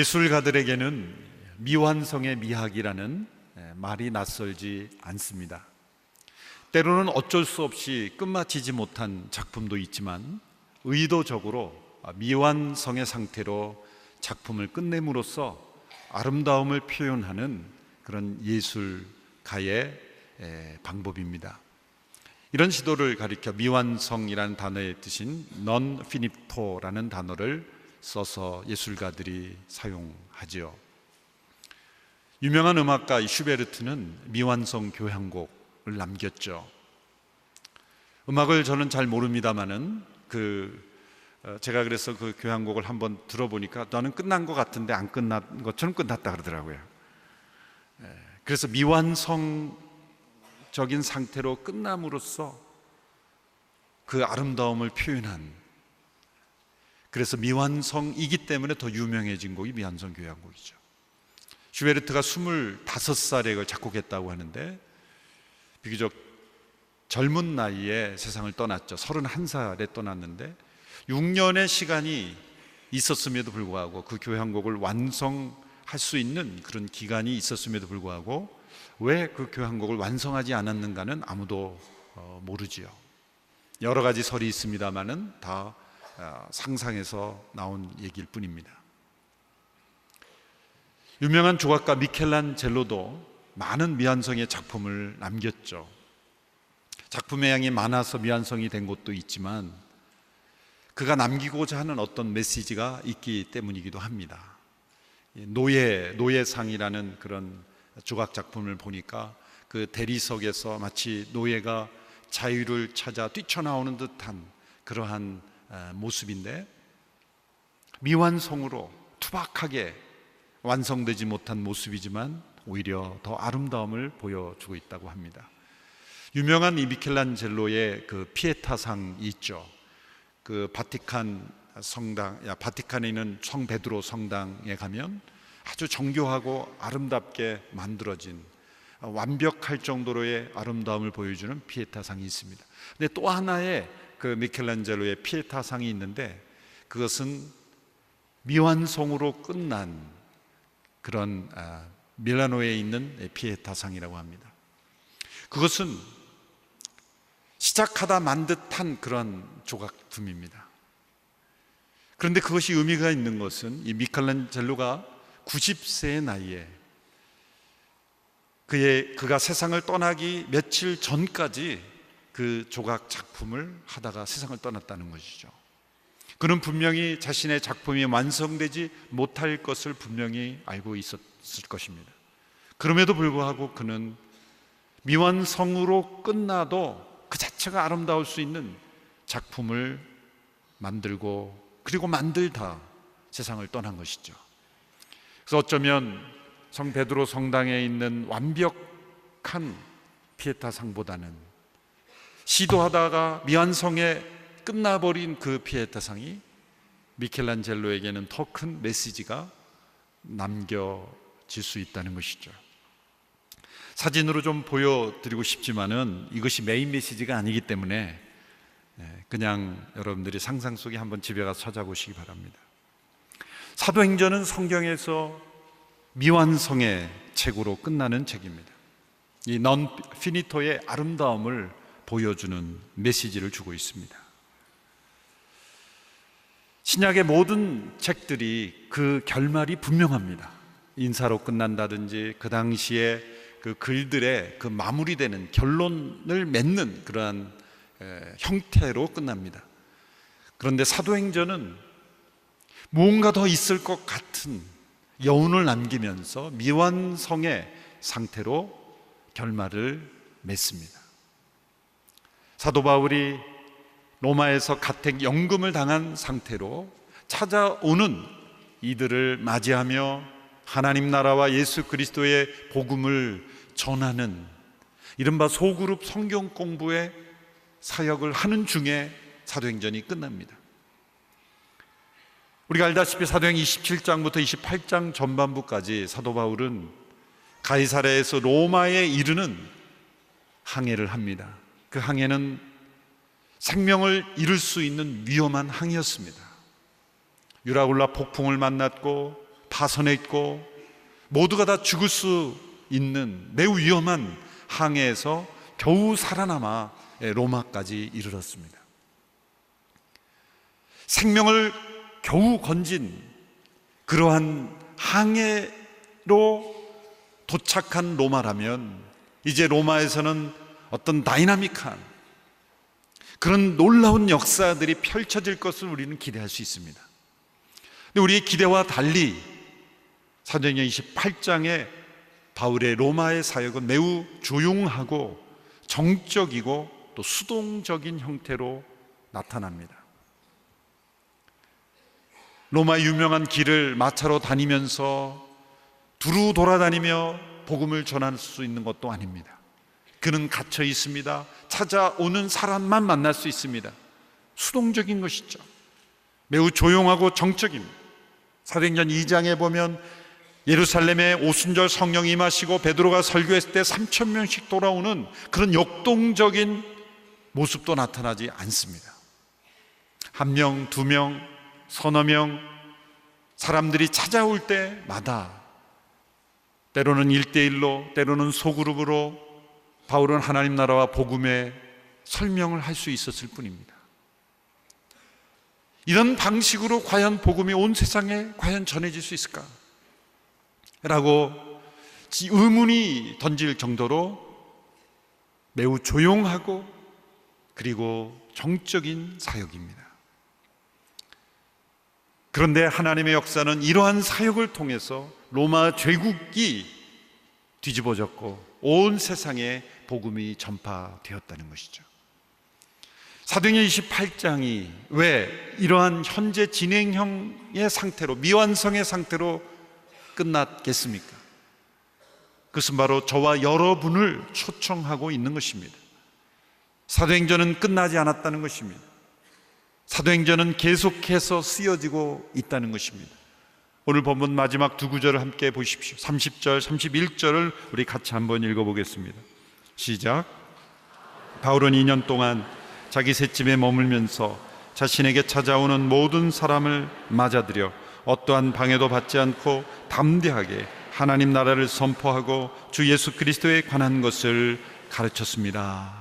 예술가들에게는 미완성의 미학이라는 예, 말이 낯설지 않습니다. 때로는 어쩔 수 없이 끝마치지 못한 작품도 있지만 의도적으로 미완성의 상태로 작품을 끝냄으로써 아름다움을 표현하는 그런 예술가의 예, 방법입니다. 이런 시도를 가리켜 미완성이라는 단어의 뜻인 non finito라는 단어를 써서 예술가들이 사용하지요. 유명한 음악가 슈베르트는 미완성 교향곡을 남겼죠. 음악을 저는 잘 모릅니다만은 그 어, 제가 그래서 그 교향곡을 한번 들어보니까 너는 끝난 것 같은데 안 끝난 것처럼 끝났다 그러더라고요. 예, 그래서 미완성적인 상태로 끝남으로써 그 아름다움을 표현한 그래서 미완성이기 때문에 더 유명해진 곡이 미완성 교향곡이죠. 슈베르트가 25살에 이걸 작곡했다고 하는데 비교적 젊은 나이에 세상을 떠났죠. 31살에 떠났는데 6년의 시간이 있었음에도 불구하고 그 교향곡을 완성할 수 있는 그런 기간이 있었음에도 불구하고 왜 그 교향곡을 완성하지 않았는가는 아무도 어, 모르지요. 여러 가지 설이 있습니다만은 다 어, 상상에서 나온 얘기일 뿐입니다. 유명한 조각가 미켈란젤로도 많은 미완성의 작품을 남겼죠. 작품의 양이 많아서 미완성이 된 곳도 있지만 그가 남기고자 하는 어떤 메시지가 있기 때문이기도 합니다. 노예 노예상이라는 그런 조각 작품을 보니까 그 대리석에서 마치 노예가 자유를 찾아 뛰쳐나오는 듯한 그러한 모습인데 미완성으로 투박하게 완성되지 못한 모습이지만 오히려 더 아름다움을 보여주고 있다고 합니다. 유명한 이 미켈란젤로의 그 피에타상이 있죠. 그 바티칸 성당, 야, 바티칸에 있는 성 베드로 성당에 가면 아주 정교하고 아름답게 만들어진 완벽할 정도로의 아름다움을 보여주는 피에타상이 있습니다. 근데 또 하나의 그 미켈란젤로의 피에타상이 있는데 그것은 미완성으로 끝난 그런 아, 밀라노에 있는 피에타상이라고 합니다. 그것은 시작하다 만 듯한 그런 조각품입니다. 그런데 그것이 의미가 있는 것은 이 미켈란젤로가 90세의 나이에 그의 그가 세상을 떠나기 며칠 전까지 그 조각 작품을 하다가 세상을 떠났다는 것이죠. 그는 분명히 자신의 작품이 완성되지 못할 것을 분명히 알고 있었을 것입니다. 그럼에도 불구하고 그는 미완성으로 끝나도 그 자체가 아름다울 수 있는 작품을 만들고 그리고 만들다 세상을 떠난 것이죠. 그래서 어쩌면 성 베드로 성당에 있는 완벽한 피에타 상보다는 시도하다가 미완성에 끝나버린 그 피에타상이 미켈란젤로에게는 더 큰 메시지가 남겨질 수 있다는 것이죠. 사진으로 좀 보여드리고 싶지만은 이것이 메인 메시지가 아니기 때문에 예, 그냥 여러분들이 상상 속에 한번 집에 가서 찾아보시기 바랍니다. 사도행전은 성경에서 미완성의 책으로 끝나는 책입니다. 이 넌 피니토의 아름다움을 보여주는 메시지를 주고 있습니다. 신약의 모든 책들이 그 결말이 분명합니다. 인사로 끝난다든지 그 당시에 그 글들의 그 마무리되는 결론을 맺는 그러한 형태로 끝납니다. 그런데 사도행전은 무언가 더 있을 것 같은 여운을 남기면서 미완성의 상태로 결말을 맺습니다. 사도 바울이 로마에서 가택 연금을 당한 상태로 찾아오는 이들을 맞이하며 하나님 나라와 예수 그리스도의 복음을 전하는 이른바 소그룹 성경 공부의 사역을 하는 중에 사도행전이 끝납니다. 우리가 알다시피 사도행 27장부터 28장 전반부까지 사도 바울은 가이사랴에서 로마에 이르는 항해를 합니다. 그 항해는 생명을 잃을 수 있는 위험한 항이었습니다. 유라굴라 폭풍을 만났고 파선했고 모두가 다 죽을 수 있는 매우 위험한 항해에서 겨우 살아남아 로마까지 이르렀습니다. 생명을 겨우 건진 그러한 항해로 도착한 로마라면 이제 로마에서는 어떤 다이나믹한 그런 놀라운 역사들이 펼쳐질 것을 우리는 기대할 수 있습니다. 근데 우리의 기대와 달리 사도행전 28장에 바울의 로마의 사역은 매우 조용하고 정적이고 또 수동적인 형태로 나타납니다. 로마 유명한 길을 마차로 다니면서 두루 돌아다니며 복음을 전할 수 있는 것도 아닙니다. 그는 갇혀 있습니다. 찾아오는 사람만 만날 수 있습니다. 수동적인 것이죠. 매우 조용하고 정적입니다. 사도행전 2장에 보면 예루살렘에 오순절 성령이 임하시고 베드로가 설교했을 때 3천 명씩 돌아오는 그런 역동적인 모습도 나타나지 않습니다. 한 명, 두 명, 서너 명 사람들이 찾아올 때마다 때로는 1대1로 때로는 소그룹으로 바울은 하나님 나라와 복음의 설명을 할 수 있었을 뿐입니다. 이런 방식으로 과연 복음이 온 세상에 과연 전해질 수 있을까? 라고 의문이 던질 정도로 매우 조용하고 그리고 정적인 사역입니다. 그런데 하나님의 역사는 이러한 사역을 통해서 로마 제국이 뒤집어졌고 온 세상에 복음이 전파되었다는 것이죠. 사도행전 28장이 왜 이러한 현재 진행형의 상태로 미완성의 상태로 끝났겠습니까? 그것은 바로 저와 여러분을 초청하고 있는 것입니다. 사도행전은 끝나지 않았다는 것입니다. 사도행전은 계속해서 쓰여지고 있다는 것입니다. 오늘 본문 마지막 두 구절을 함께 보십시오. 30절, 31절을 우리 같이 한번 읽어보겠습니다. 시작. 바울은 2년 동안 자기 셋집에 머물면서 자신에게 찾아오는 모든 사람을 맞아들여 어떠한 방해도 받지 않고 담대하게 하나님 나라를 선포하고 주 예수 그리스도에 관한 것을 가르쳤습니다.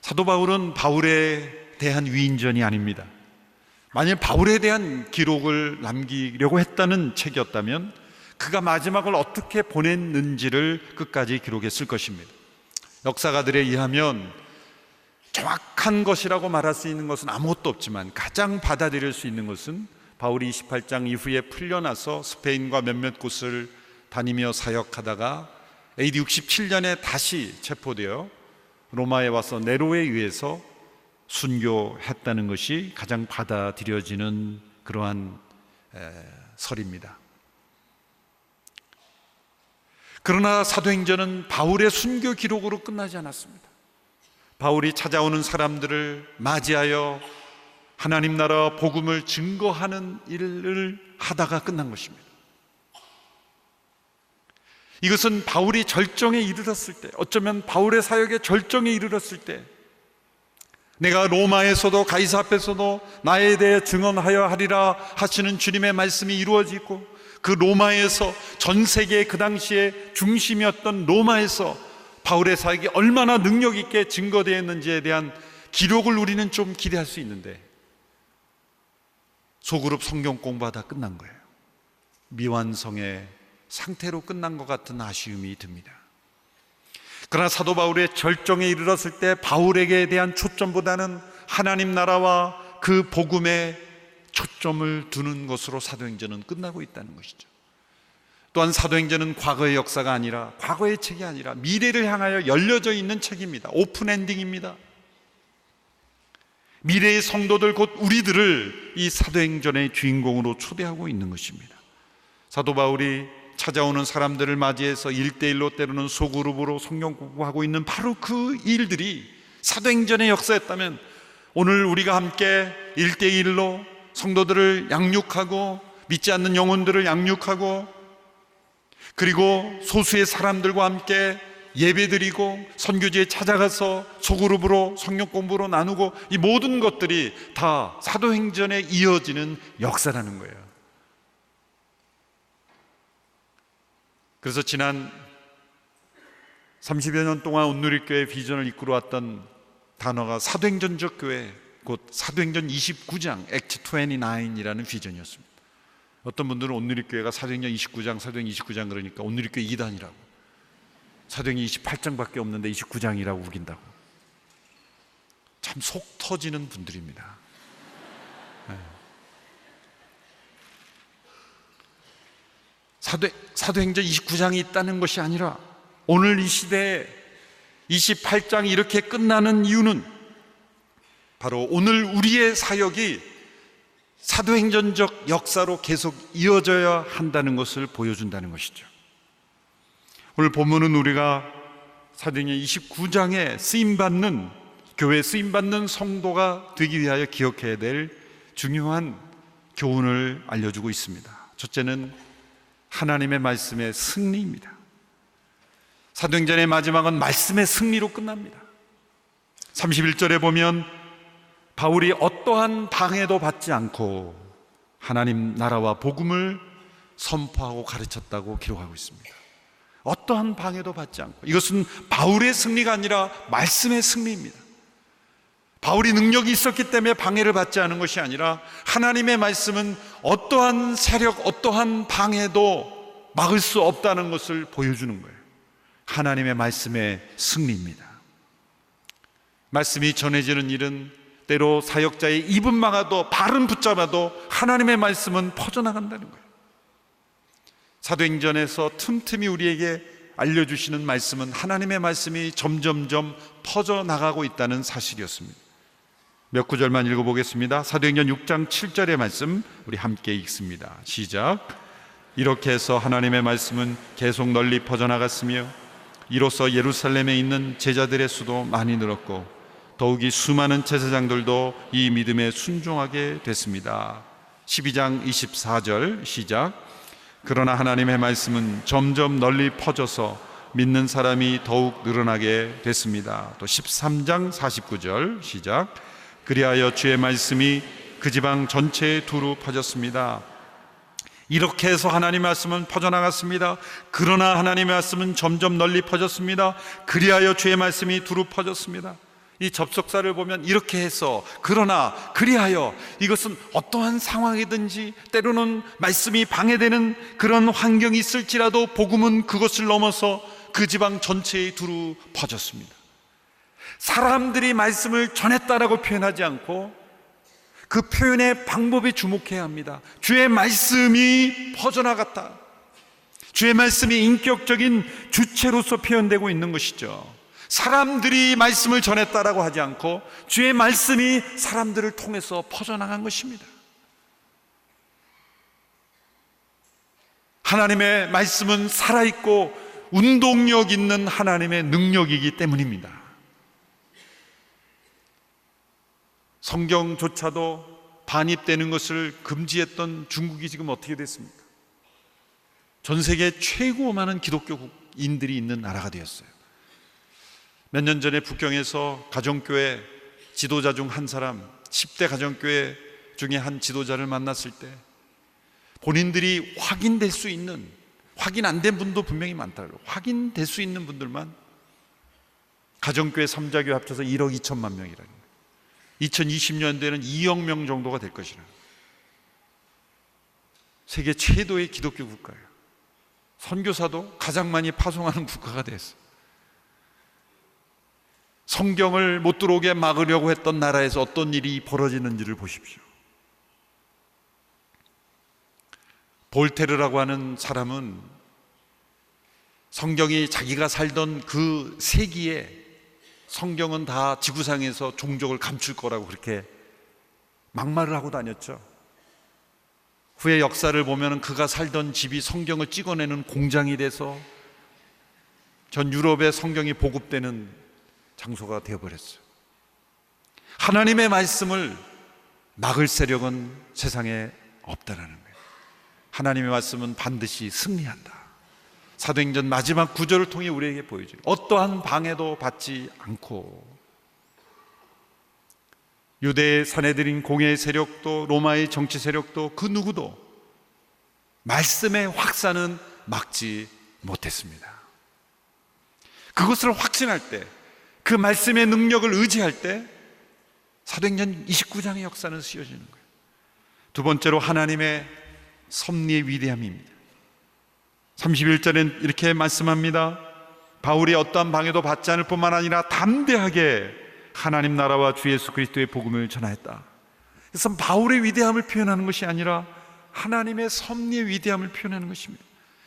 사도 바울은 바울에 대한 위인전이 아닙니다. 만약 바울에 대한 기록을 남기려고 했다는 책이었다면 그가 마지막을 어떻게 보냈는지를 끝까지 기록했을 것입니다. 역사가들에 의하면 정확한 것이라고 말할 수 있는 것은 아무것도 없지만 가장 받아들일 수 있는 것은 바울이 28장 이후에 풀려나서 스페인과 몇몇 곳을 다니며 사역하다가 AD 67년에 다시 체포되어 로마에 와서 네로에 의해서 순교했다는 것이 가장 받아들여지는 그러한 설입니다. 그러나 사도행전은 바울의 순교 기록으로 끝나지 않았습니다. 바울이 찾아오는 사람들을 맞이하여 하나님 나라 복음을 증거하는 일을 하다가 끝난 것입니다. 이것은 바울이 절정에 이르렀을 때, 어쩌면 바울의 사역의 절정에 이르렀을 때, 내가 로마에서도 가이사 앞에서도 나에 대해 증언하여 하리라 하시는 주님의 말씀이 이루어지고 그 로마에서 전 세계 그 당시에 중심이었던 로마에서 바울의 사역이 얼마나 능력 있게 증거되었는지에 대한 기록을 우리는 좀 기대할 수 있는데 소그룹 성경 공부하다 끝난 거예요. 미완성의 상태로 끝난 것 같은 아쉬움이 듭니다. 그러나 사도 바울의 절정에 이르렀을 때 바울에게 대한 초점보다는 하나님 나라와 그 복음에 초점을 두는 것으로 사도행전은 끝나고 있다는 것이죠. 또한 사도행전은 과거의 역사가 아니라 과거의 책이 아니라 미래를 향하여 열려져 있는 책입니다. 오픈 엔딩입니다. 미래의 성도들 곧 우리들을 이 사도행전의 주인공으로 초대하고 있는 것입니다. 사도 바울이 찾아오는 사람들을 맞이해서 일대일로 때로는 소그룹으로 성경 공부하고 있는 바로 그 일들이 사도행전의 역사였다면 오늘 우리가 함께 일대일로 성도들을 양육하고 믿지 않는 영혼들을 양육하고 그리고 소수의 사람들과 함께 예배드리고 선교지에 찾아가서 소그룹으로 성경 공부로 나누고 이 모든 것들이 다 사도행전에 이어지는 역사라는 거예요. 그래서 지난 30여 년 동안 온누리교회 비전을 이끌어왔던 단어가 사도행전적 교회, 곧 사도행전 29장, 액트 29이라는 비전이었습니다. 어떤 분들은 온누리교회가 사도행전 29장, 사도행전 29장 그러니까 온누리교회 2단이라고. 사도행전 28장밖에 없는데 29장이라고 우긴다고. 참 속 터지는 분들입니다. 네. 사도, 사도행전 29장이 있다는 것이 아니라 오늘 이 시대에 28장이 이렇게 끝나는 이유는 바로 오늘 우리의 사역이 사도행전적 역사로 계속 이어져야 한다는 것을 보여준다는 것이죠. 오늘 본문은 우리가 사도행전 29장에 쓰임 받는 교회 쓰임 받는 성도가 되기 위하여 기억해야 될 중요한 교훈을 알려주고 있습니다. 첫째는 하나님의 말씀의 승리입니다. 사도행전의 마지막은 말씀의 승리로 끝납니다. 31절에 보면 바울이 어떠한 방해도 받지 않고 하나님 나라와 복음을 선포하고 가르쳤다고 기록하고 있습니다. 어떠한 방해도 받지 않고 이것은 바울의 승리가 아니라 말씀의 승리입니다. 바울이 능력이 있었기 때문에 방해를 받지 않은 것이 아니라 하나님의 말씀은 어떠한 세력, 어떠한 방해도 막을 수 없다는 것을 보여주는 거예요. 하나님의 말씀의 승리입니다. 말씀이 전해지는 일은 때로 사역자의 입은 막아도 발은 붙잡아도 하나님의 말씀은 퍼져나간다는 거예요. 사도행전에서 틈틈이 우리에게 알려주시는 말씀은 하나님의 말씀이 점점점 퍼져나가고 있다는 사실이었습니다. 몇 구절만 읽어보겠습니다. 사도행전 6장 7절의 말씀 우리 함께 읽습니다. 시작. 이렇게 해서 하나님의 말씀은 계속 널리 퍼져나갔으며 이로써 예루살렘에 있는 제자들의 수도 많이 늘었고 더욱이 수많은 제사장들도 이 믿음에 순종하게 됐습니다. 12장 24절 시작. 그러나 하나님의 말씀은 점점 널리 퍼져서 믿는 사람이 더욱 늘어나게 됐습니다. 또 13장 49절 시작. 그리하여 주의 말씀이 그 지방 전체에 두루 퍼졌습니다. 이렇게 해서 하나님의 말씀은 퍼져나갔습니다. 그러나 하나님의 말씀은 점점 널리 퍼졌습니다. 그리하여 주의 말씀이 두루 퍼졌습니다. 이 접속사를 보면 이렇게 해서 그러나 그리하여 이것은 어떠한 상황이든지 때로는 말씀이 방해되는 그런 환경이 있을지라도 복음은 그것을 넘어서 그 지방 전체에 두루 퍼졌습니다. 사람들이 말씀을 전했다라고 표현하지 않고 그 표현의 방법에 주목해야 합니다. 주의 말씀이 퍼져나갔다. 주의 말씀이 인격적인 주체로서 표현되고 있는 것이죠. 사람들이 말씀을 전했다라고 하지 않고 주의 말씀이 사람들을 통해서 퍼져나간 것입니다. 하나님의 말씀은 살아있고 운동력 있는 하나님의 능력이기 때문입니다. 성경조차도 반입되는 것을 금지했던 중국이 지금 어떻게 됐습니까? 전 세계 최고 많은 기독교인들이 있는 나라가 되었어요. 몇 년 전에 북경에서 가정교회 지도자 중 한 사람, 10대 가정교회 중에 한 지도자를 만났을 때 본인들이 확인될 수 있는 확인 안 된 분도 분명히 많다고 확인될 수 있는 분들만 가정교회 3자교회 합쳐서 1억 2천만 명이라는 거예요. 2020년대에는 2억 명 정도가 될 것이라. 세계 최도의 기독교 국가예요. 선교사도 가장 많이 파송하는 국가가 됐어. 성경을 못 들어오게 막으려고 했던 나라에서 어떤 일이 벌어지는지를 보십시오. 볼테르라고 하는 사람은 성경이 자기가 살던 그 세기에 성경은 다 지구상에서 종족을 감출 거라고 그렇게 막말을 하고 다녔죠. 후의 역사를 보면 그가 살던 집이 성경을 찍어내는 공장이 돼서 전 유럽의 성경이 보급되는 장소가 되어버렸어요. 하나님의 말씀을 막을 세력은 세상에 없다라는 거예요. 하나님의 말씀은 반드시 승리한다. 사도행전 마지막 구절을 통해 우리에게 보여줘요. 어떠한 방해도 받지 않고 유대의 사내들인 공의 세력도 로마의 정치 세력도 그 누구도 말씀의 확산은 막지 못했습니다. 그것을 확신할 때, 그 말씀의 능력을 의지할 때, 사도행전 29장의 역사는 쓰여지는 거예요. 두 번째로 하나님의 섭리의 위대함입니다. 31절엔 이렇게 말씀합니다. 바울이 어떠한 방해도 받지 않을 뿐만 아니라 담대하게 하나님 나라와 주 예수 그리스도의 복음을 전하였다. 그래서 바울의 위대함을 표현하는 것이 아니라 하나님의 섭리의 위대함을 표현하는 것입니다.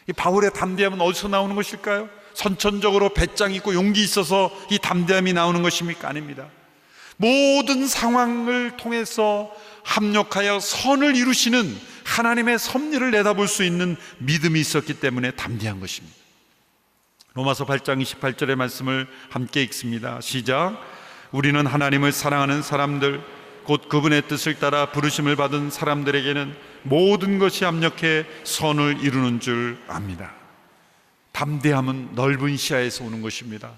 이 바울의 담대함은 어디서 나오는 것일까요? 선천적으로 배짱 있고 용기 있어서 이 담대함이 나오는 것입니까? 아닙니다. 모든 상황을 통해서 합력하여 선을 이루시는 하나님의 섭리를 내다볼 수 있는 믿음이 있었기 때문에 담대한 것입니다. 로마서 8장 28절의 말씀을 함께 읽습니다. 시작. 우리는 하나님을 사랑하는 사람들, 곧 그분의 뜻을 따라 부르심을 받은 사람들에게는 모든 것이 합력해 선을 이루는 줄 압니다. 담대함은 넓은 시야에서 오는 것입니다.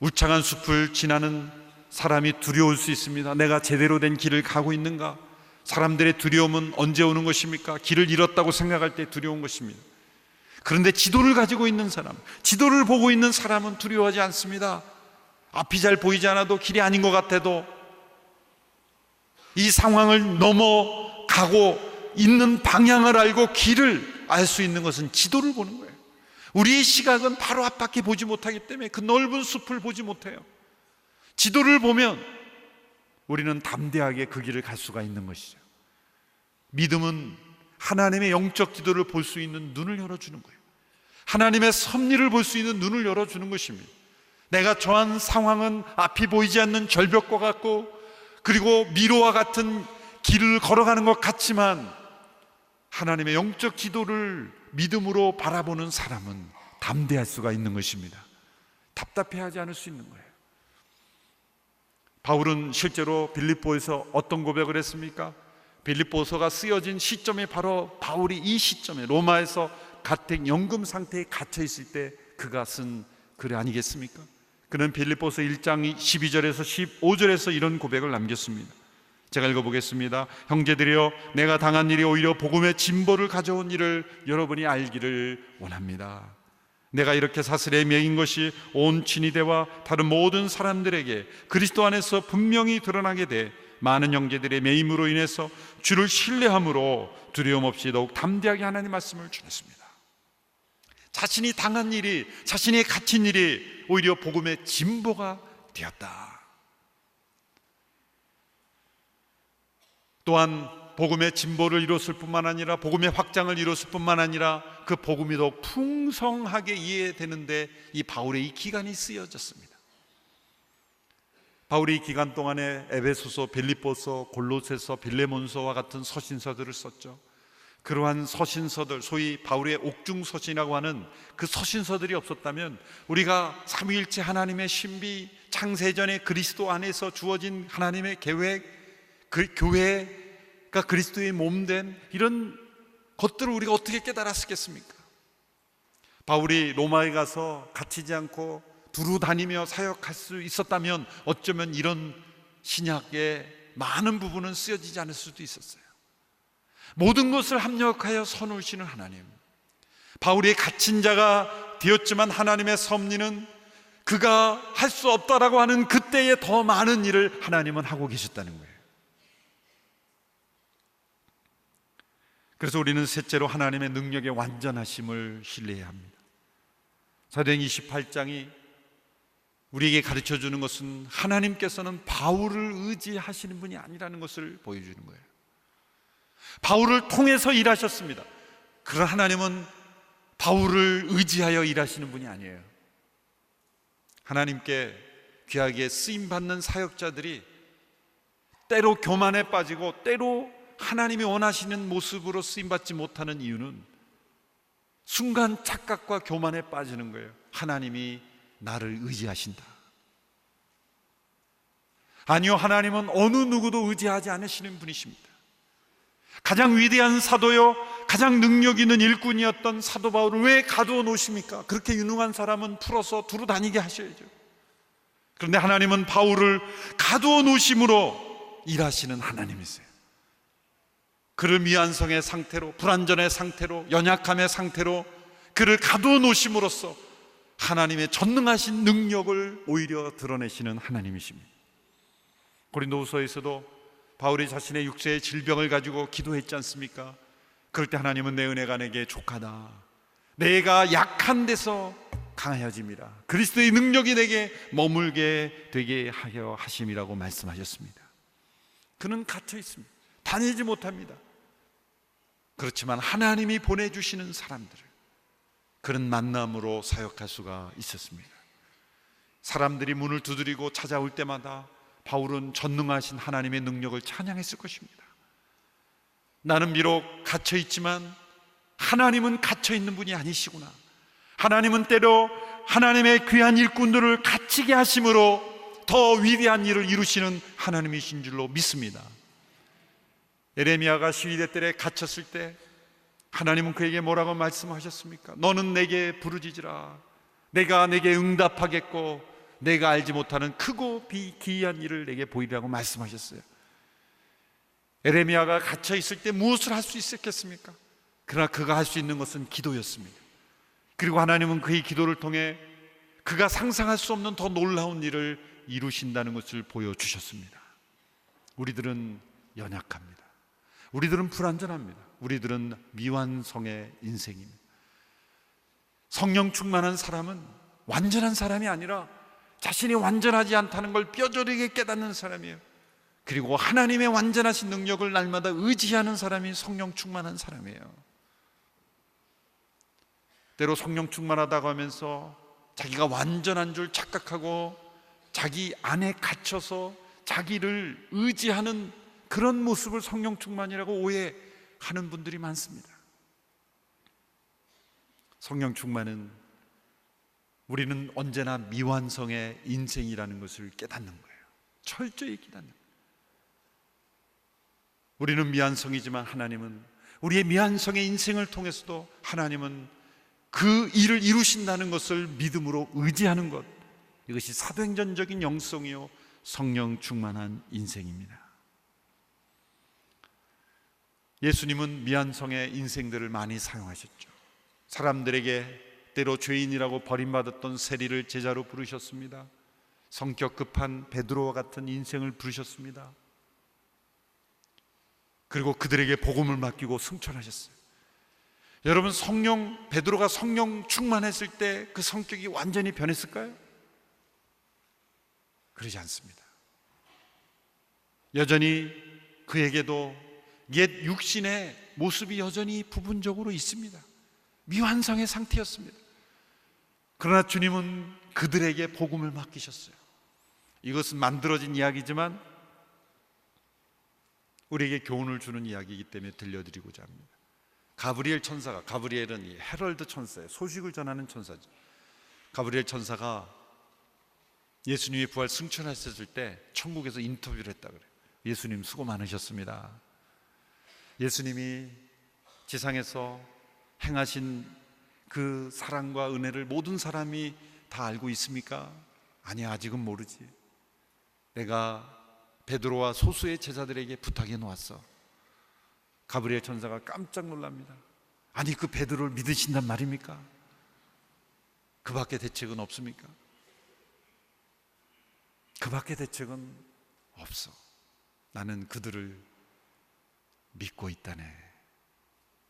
울창한 숲을 지나는 사람이 두려울 수 있습니다. 내가 제대로 된 길을 가고 있는가? 사람들의 두려움은 언제 오는 것입니까? 길을 잃었다고 생각할 때 두려운 것입니다. 그런데 지도를 가지고 있는 사람, 지도를 보고 있는 사람은 두려워하지 않습니다. 앞이 잘 보이지 않아도 길이 아닌 것 같아도 이 상황을 넘어가고 있는 방향을 알고 길을 알 수 있는 것은 지도를 보는 거예요. 우리의 시각은 바로 앞밖에 보지 못하기 때문에 그 넓은 숲을 보지 못해요. 지도를 보면 우리는 담대하게 그 길을 갈 수가 있는 것이죠. 믿음은 하나님의 영적 기도를 볼 수 있는 눈을 열어주는 거예요. 하나님의 섭리를 볼 수 있는 눈을 열어주는 것입니다. 내가 처한 상황은 앞이 보이지 않는 절벽과 같고 그리고 미로와 같은 길을 걸어가는 것 같지만 하나님의 영적 기도를 믿음으로 바라보는 사람은 담대할 수가 있는 것입니다. 답답해하지 않을 수 있는 거예요. 바울은 실제로 빌립보에서 어떤 고백을 했습니까? 빌립보서가 쓰여진 시점이 바로 바울이 이 시점에 로마에서 가택 연금 상태에 갇혀 있을 때 그가 쓴글 아니겠습니까? 그는 빌립보서 1장 12절에서 15절에서 이런 고백을 남겼습니다. 제가 읽어보겠습니다. 형제들이여, 내가 당한 일이 오히려 복음의 진보를 가져온 일을 여러분이 알기를 원합니다. 내가 이렇게 사슬에 매인 것이 온 친위대와 다른 모든 사람들에게 그리스도 안에서 분명히 드러나게 돼 많은 형제들의 매임으로 인해서 주를 신뢰함으로 두려움 없이 더욱 담대하게 하나님 말씀을 전했습니다. 자신이 당한 일이 자신이 갇힌 일이 오히려 복음의 진보가 되었다. 또한 복음의 진보를 이뤘을 뿐만 아니라 복음의 확장을 이뤘을 뿐만 아니라 그 복음이 더욱 풍성하게 이해되는데 이 바울의 이 기간이 쓰여졌습니다. 바울이 이 기간 동안에 에베소서, 빌립보서, 골로새서, 빌레몬서와 같은 서신서들을 썼죠. 그러한 서신서들, 소위 바울의 옥중 서신이라고 하는 그 서신서들이 없었다면 우리가 삼위일체 하나님의 신비, 창세전에 그리스도 안에서 주어진 하나님의 계획, 그 교회가 그리스도의 몸된 이런 것들을 우리가 어떻게 깨달았겠습니까? 바울이 로마에 가서 갇히지 않고 두루 다니며 사역할 수 있었다면 어쩌면 이런 신약의 많은 부분은 쓰여지지 않을 수도 있었어요. 모든 것을 합력하여 선우시는 하나님. 바울이 갇힌 자가 되었지만 하나님의 섭리는 그가 할 수 없다라고 하는 그때에 더 많은 일을 하나님은 하고 계셨다는 거예요. 그래서 우리는 셋째로 하나님의 능력의 완전하심을 신뢰해야 합니다. 사도행 28장이 우리에게 가르쳐 주는 것은 하나님께서는 바울을 의지하시는 분이 아니라는 것을 보여주는 거예요. 바울을 통해서 일하셨습니다. 그러나 하나님은 바울을 의지하여 일하시는 분이 아니에요. 하나님께 귀하게 쓰임 받는 사역자들이 때로 교만에 빠지고 때로 하나님이 원하시는 모습으로 쓰임 받지 못하는 이유는 순간 착각과 교만에 빠지는 거예요. 하나님이 나를 의지하신다. 아니요, 하나님은 어느 누구도 의지하지 않으시는 분이십니다. 가장 위대한 사도요, 가장 능력 있는 일꾼이었던 사도 바울을 왜 가두어 놓으십니까? 그렇게 유능한 사람은 풀어서 두루 다니게 하셔야죠. 그런데 하나님은 바울을 가두어 놓으심으로 일하시는 하나님이세요. 그를 미완성의 상태로, 불완전의 상태로, 연약함의 상태로 그를 가두어 놓으심으로써 하나님의 전능하신 능력을 오히려 드러내시는 하나님이십니다. 고린도후서에서도 바울이 자신의 육체의 질병을 가지고 기도했지 않습니까? 그럴 때 하나님은 내 은혜가 내게 족하다. 내가 약한 데서 강하여짐이라. 그리스도의 능력이 내게 머물게 되게 하여 하심이라고 말씀하셨습니다. 그는 갇혀 있습니다. 다니지 못합니다. 그렇지만 하나님이 보내주시는 사람들을 그런 만남으로 사역할 수가 있었습니다. 사람들이 문을 두드리고 찾아올 때마다 바울은 전능하신 하나님의 능력을 찬양했을 것입니다. 나는 비록 갇혀 있지만 하나님은 갇혀 있는 분이 아니시구나. 하나님은 때로 하나님의 귀한 일꾼들을 갇히게 하심으로 더 위대한 일을 이루시는 하나님이신 줄로 믿습니다. 에레미야가 시위대 때 갇혔을 때 하나님은 그에게 뭐라고 말씀하셨습니까? 너는 내게 부르짖으라. 내가 내게 응답하겠고 내가 알지 못하는 크고 비기이한 일을 내게 보이라고 말씀하셨어요. 에레미야가 갇혀 있을 때 무엇을 할 수 있었겠습니까? 그러나 그가 할 수 있는 것은 기도였습니다. 그리고 하나님은 그의 기도를 통해 그가 상상할 수 없는 더 놀라운 일을 이루신다는 것을 보여주셨습니다. 우리들은 연약합니다. 우리들은 불완전합니다. 우리들은 미완성의 인생입니다. 성령 충만한 사람은 완전한 사람이 아니라 자신이 완전하지 않다는 걸 뼈저리게 깨닫는 사람이에요. 그리고 하나님의 완전하신 능력을 날마다 의지하는 사람이 성령 충만한 사람이에요. 때로 성령 충만하다고 하면서 자기가 완전한 줄 착각하고 자기 안에 갇혀서 자기를 의지하는 그런 모습을 성령 충만이라고 오해하는 분들이 많습니다. 성령 충만은 우리는 언제나 미완성의 인생이라는 것을 깨닫는 거예요. 철저히 깨닫는. 우리는 미완성이지만 하나님은 우리의 미완성의 인생을 통해서도 하나님은 그 일을 이루신다는 것을 믿음으로 의지하는 것 이것이 사도행전적인 영성이요 성령 충만한 인생입니다. 예수님은 미완성의 인생들을 많이 사용하셨죠. 사람들에게 때로 죄인이라고 버림받았던 세리를 제자로 부르셨습니다. 성격 급한 베드로와 같은 인생을 부르셨습니다. 그리고 그들에게 복음을 맡기고 승천하셨어요. 여러분 성령 베드로가 성령 충만했을 때 그 성격이 완전히 변했을까요? 그러지 않습니다. 여전히 그에게도 옛 육신의 모습이 여전히 부분적으로 있습니다. 미완성의 상태였습니다. 그러나 주님은 그들에게 복음을 맡기셨어요. 이것은 만들어진 이야기지만 우리에게 교훈을 주는 이야기이기 때문에 들려드리고자 합니다. 가브리엘 천사가 가브리엘은 이 헤럴드 천사예요. 소식을 전하는 천사죠. 가브리엘 천사가 예수님이 부활 승천하셨을 때 천국에서 인터뷰를 했다 그래요. 예수님 수고 많으셨습니다. 예수님이 지상에서 행하신 그 사랑과 은혜를 모든 사람이 다 알고 있습니까? 아니 아직은 모르지. 내가 베드로와 소수의 제자들에게 부탁해 놓았어. 가브리엘 천사가 깜짝 놀랍니다. 아니 그 베드로를 믿으신단 말입니까? 그 밖에 대책은 없습니까? 그 밖에 대책은 없어. 나는 그들을 믿고 있다네.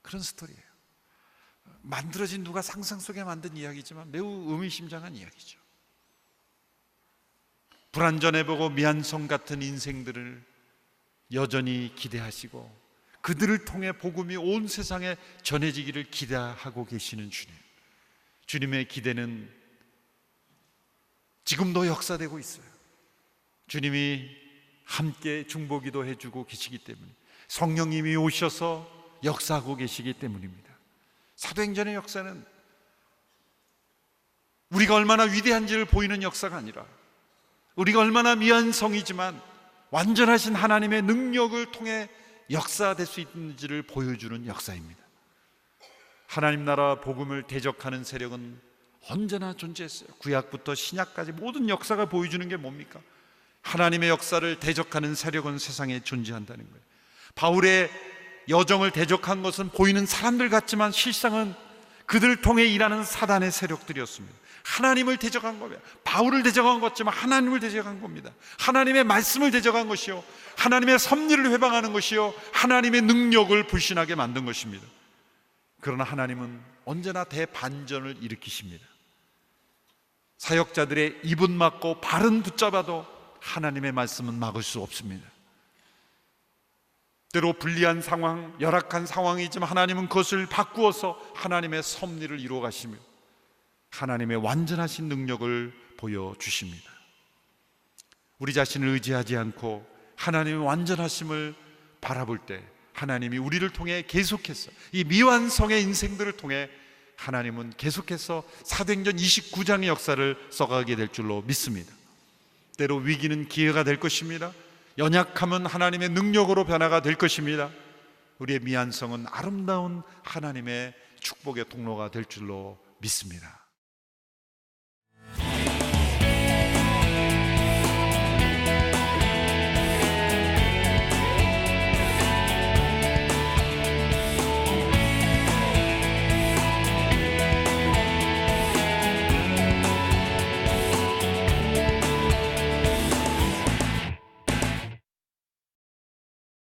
그런 스토리예요. 만들어진 누가 상상 속에 만든 이야기지만 매우 의미심장한 이야기죠. 불완전해보고 미안성 같은 인생들을 여전히 기대하시고 그들을 통해 복음이 온 세상에 전해지기를 기대하고 계시는 주님. 주님의 기대는 지금도 역사되고 있어요. 주님이 함께 중보기도 해주고 계시기 때문에 성령님이 오셔서 역사하고 계시기 때문입니다. 사도행전의 역사는 우리가 얼마나 위대한지를 보이는 역사가 아니라 우리가 얼마나 미완성이지만 완전하신 하나님의 능력을 통해 역사될 수 있는지를 보여주는 역사입니다. 하나님 나라 복음을 대적하는 세력은 언제나 존재했어요. 구약부터 신약까지 모든 역사가 보여주는 게 뭡니까? 하나님의 역사를 대적하는 세력은 세상에 존재한다는 거예요. 바울의 여정을 대적한 것은 보이는 사람들 같지만 실상은 그들을 통해 일하는 사단의 세력들이었습니다. 하나님을 대적한 겁니다. 바울을 대적한 것지만 하나님을 대적한 겁니다. 하나님의 말씀을 대적한 것이요. 하나님의 섭리를 회방하는 것이요. 하나님의 능력을 불신하게 만든 것입니다. 그러나 하나님은 언제나 대반전을 일으키십니다. 사역자들의 입은 막고 발은 붙잡아도 하나님의 말씀은 막을 수 없습니다. 때로 불리한 상황, 열악한 상황이지만 하나님은 그것을 바꾸어서 하나님의 섭리를 이루어 가시며 하나님의 완전하신 능력을 보여 주십니다. 우리 자신을 의지하지 않고 하나님의 완전하심을 바라볼 때 하나님이 우리를 통해 계속해서 이 미완성의 인생들을 통해 하나님은 계속해서 사도행전 29장의 역사를 써가게 될 줄로 믿습니다. 때로 위기는 기회가 될 것입니다. 연약함은 하나님의 능력으로 변화가 될 것입니다. 우리의 미안성은 아름다운 하나님의 축복의 통로가 될 줄로 믿습니다.